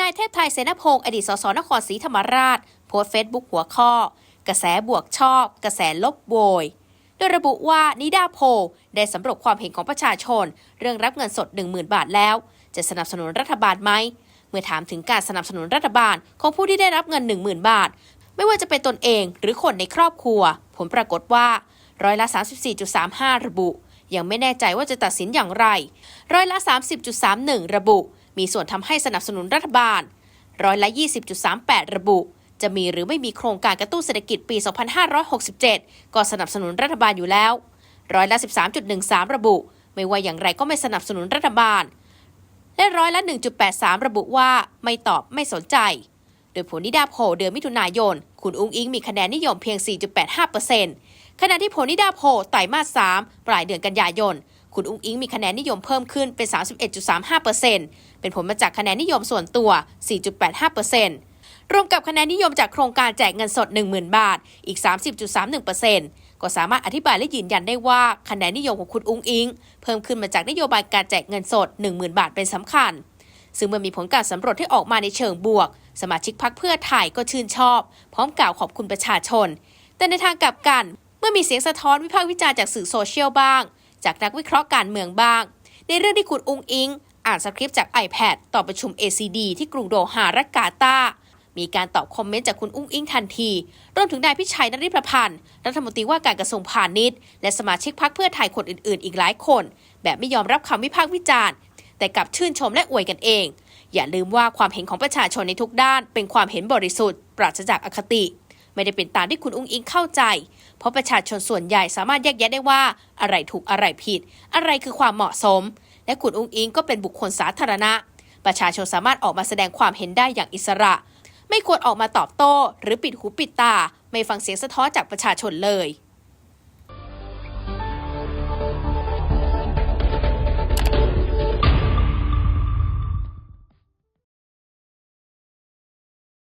นายเทพไทยเสนาพงศ์อดีตสสนครศรีธรรมราช โพสเฟซบุ๊กหัวข้อ กระแสบวกชอบ กระแสลบโวยโดยระบุว่านิดาโพได้สำรวจความเห็นของประชาชน เรื่องรับเงินสด 10,000 บาทแล้ว จะสนับสนุนรัฐบาลไหม เมื่อถามถึงการสนับสนุนรัฐบาลของผู้ที่ได้รับเงิน 10,000 บาท ไม่ว่าจะเป็นตนเองหรือคนในครอบครัว ผลปรากฏว่าร้อยละ 34.35 ระบุ ยังไม่แน่ใจว่าจะตัดสินอย่างไร ร้อยละ 30.31 ระบุ มีส่วนทำให้สนับสนุนรัฐบาล ร้อยละ 20.38 ระบุ จะมีหรือไม่มีโครงการกระตุ้นเศรษฐกิจปี 2567 ก็สนับสนุนรัฐบาลอยู่แล้ว ร้อยละ 13.13 ระบุ ไม่ว่าอย่างไรก็ไม่สนับสนุนรัฐบาล และร้อยละ 1.83 ระบุว่าไม่ตอบไม่สนใจ โดยผลนิดาโพลเดือนมิถุนายน คุณอุ้งอิงมีคะแนนนิยมเพียง 4.85%ขณะที่ผลนิดาโพลไตรมาส3ปลายเดือนกันยายน คุณอุ้งอิงมีคะแนนนิยมเพิ่มขึ้นเป็น 31.35%เป็นผลมาจากคะแนนนิยมส่วนตัว 4.85%รวมกับคะแนนนิยมจากโครงการแจกเงินสด 10,000 บาท อีก 30.31%ก็สามารถอธิบายและยืนยันได้ว่าคะแนนนิยมของคุณอุ้งอิง เพิ่มขึ้นมาจากนโยบายการแจกเงินสด 10,000 บาทเป็นสำคัญ ซึ่งเมื่อมีผลการสำรวจที่ออกมาในเชิงบวก สมาชิกพักเพื่อไทยก็ชื่นชอบ พร้อมกล่าวขอบคุณประชาชน แต่ในทางกลับกัน เมื่อมีเสียงสะท้อนวิพากษ์วิจารณ์จากสื่อโซเชียลบ้าง จากนักวิเคราะห์การเมืองบ้าง ในเรื่องที่คุณอุ้งอิง อ่านสคริปต์จาก iPad ต่อประชุม ACD ที่กรุงโดฮารัฐกาตามีการตอบคอมเมนต์จากคุณอุ้งอิงทันทีรวมถึงนายพิชัยนริพพันธ์รัฐมนตรีว่าการกระทรวงพาณิชย์ และสมาชิกพรรคเพื่อไทยคนอื่น ๆ อีกหลายคน แบบไม่ยอมรับคำวิพากษ์วิจารณ์ แต่กลับชื่นชมและอวยกันเอง อย่าลืมว่าความเห็นของประชาชนในทุกด้านเป็นความเห็นบริสุทธิ์ปราศจากอคติ ไม่ได้เป็นตามที่คุณอุ้งอิงเข้าใจ เพราะประชาชนส่วนใหญ่สามารถแยกแยะได้ว่าอะไรถูกอะไรผิด อะไรคือความเหมาะสม และคุณอุ้งอิงก็เป็นบุคคลสาธารณะ ประชาชนสามารถออกมาแสดงความเห็นได้อย่างอิสระ ไม่ควรออกมาตอบโต้ หรือปิดหูปิดตา ไม่ฟังเสียงสะท้อนจากประชาชนเลย